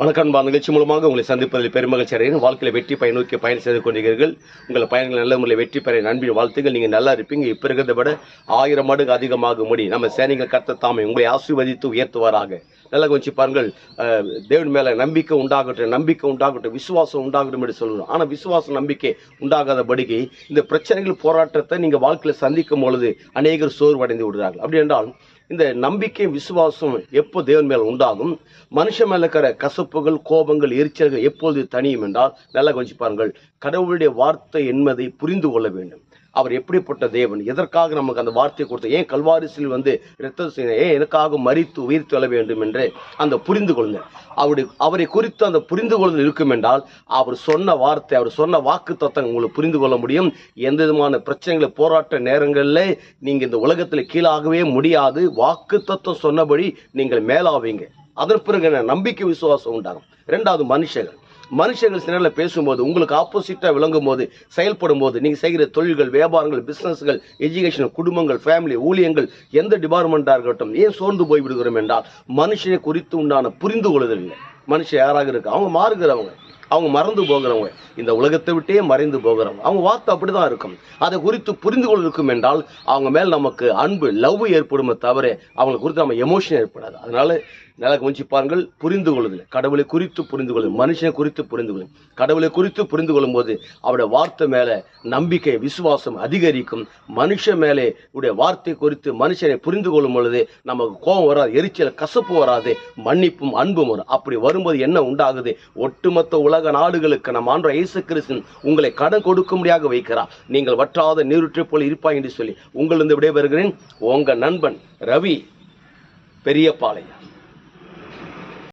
வணக்கம் அன்பா நிகழ்ச்சி மூலமாக உங்களை சந்திப்பதில் பெருமகிழ்ச்சி அடைகிறேன் வாழ்க்கையில் வெற்றி பயன் நோக்கி பயணம் செய்து கொண்டிருக்கிறீர்கள். உங்கள் பயணங்கள் நல்ல முறையில் வெற்றி பெற நண்பின் வாழ்த்துக்கள். நீங்கள் நல்லா இருப்பீங்க. இப்போ இருக்கிறத விட ஆயிரம் மடங்கு அதிகமாக முடி. நம்ம சேனைகள் கத்த தாமே உங்களை ஆசீர்வதித்து உயர்த்துவாராக. நல்லா கொஞ்சம் பாருங்கள் தேவன் மேலே நம்பிக்கை உண்டாகட்டும் நம்பிக்கை உண்டாகட்டும் விசுவாசம் உண்டாகட்டும் என்று சொல்லணும் ஆனால் விசுவாசம் நம்பிக்கை உண்டாகாதபடிக்கு இந்த பிரச்சனைகள் போராட்டத்தை நீங்கள் வாழ்க்கையில் சந்திக்கும் பொழுது அநேகர் சோர்வடைந்து விடுறார்கள் அப்படி என்றால் இந்த நம்பிக்கை விசுவாசம் எப்போ தேவன் மேல் உண்டாகும்? மனுஷன் மேல இருக்கிற கசப்புகள் கோபங்கள் எரிச்சல்கள் எப்போது தனியும் என்றால் நல்லா கொஞ்சம் பாருங்கள். கடவுளுடைய வார்த்தை என்பதை புரிந்து கொள்ள வேண்டும். அவர் எப்படிப்பட்ட தேவன்? எதற்காக நமக்கு அந்த வார்த்தையை கொடுத்த? ஏன் கல்வாரிசில் வந்து இரத்த ஏன் எனக்காக மறித்து உயிர் தொழ வேண்டும் என்று அந்த புரிந்து கொள்ளுங்க அவருடைய அவரை குறித்து அந்த புரிந்து கொள்ளுதல் இருக்கும் என்றால் அவர் சொன்ன வார்த்தை அவர் சொன்ன வாக்கு தத்தம் உங்களுக்கு புரிந்து கொள்ள முடியும். எந்த விதமான பிரச்சனைகளை போராட்ட நேரங்களில் நீங்கள் இந்த உலகத்தில் கீழாகவே முடியாது. வாக்கு தத்துவம் சொன்னபடி நீங்கள் மேலாவீங்க. அதன் பிறகு நம்பிக்கை விசுவாசம் உண்டாகும். ரெண்டாவது மனுஷர்கள். மனுஷங்கள் சிலரில் பேசும்போது உங்களுக்கு ஆப்போசிட்டாக விளங்கும் போது செயல்படும் போது நீங்கள் செய்கிற தொழில்கள் வியாபாரங்கள் பிஸ்னஸ்கள் எஜுகேஷன் குடும்பங்கள் ஃபேமிலி ஊழியங்கள் எந்த டிபார்ட்மெண்ட்டாக இருக்கட்டும் ஏன் சோர்ந்து போய் விடுகிறோம் என்றால் மனுஷனை குறித்து உண்டான புரிந்து கொள்ளுதல் இல்லை. மனுஷன் யாராக இருக்கு? அவங்க மாறுகிறவங்க. அவங்க மறந்து போகிறவங்க. இந்த உலகத்தை விட்டே மறைந்து போகிறவங்க. அவங்க வார்த்தை அப்படிதான் இருக்கும். அதை குறித்து புரிந்து கொள்ள இருக்கும் என்றால் அவங்க மேல் நமக்கு அன்பு லவ் ஏற்படுமே தவிர அவங்களை குறித்து நம்ம எமோஷன் ஏற்படாது. அதனால நல்லா கொஞ்சம் பாருங்கள் புரிந்து கொள்ளுதல். கடவுளை குறித்து புரிந்து கொள்ளுது மனுஷனை குறித்து புரிந்து கொள்ளும் கடவுளை குறித்து புரிந்து கொள்ளும்போது அவருடைய வார்த்தை மேலே நம்பிக்கை விசுவாசம் அதிகரிக்கும். மனுஷன் மேலே உடைய வார்த்தை குறித்து மனுஷனை புரிந்து கொள்ளும் பொழுது நமக்கு கோபம் வராது எரிச்சல் கசப்பு வராது மன்னிப்பும் அன்பும் வரும். அப்படி வரும்போது என்ன உண்டாகுது? ஒட்டுமொத்த உலக நாடுகளுக்கு நம் ஆன்ற இயேசு கிறிஸ்தன் உங்களை கடன் கொடுக்கும்படியாக வைக்கிறார். நீங்கள் வற்றாத நீருற்றை போல் இருப்பாய் என்று சொல்லி உங்களிருந்து விடைபெறுகிறேன். உங்கள் நண்பன் ரவி பெரியபாளையம்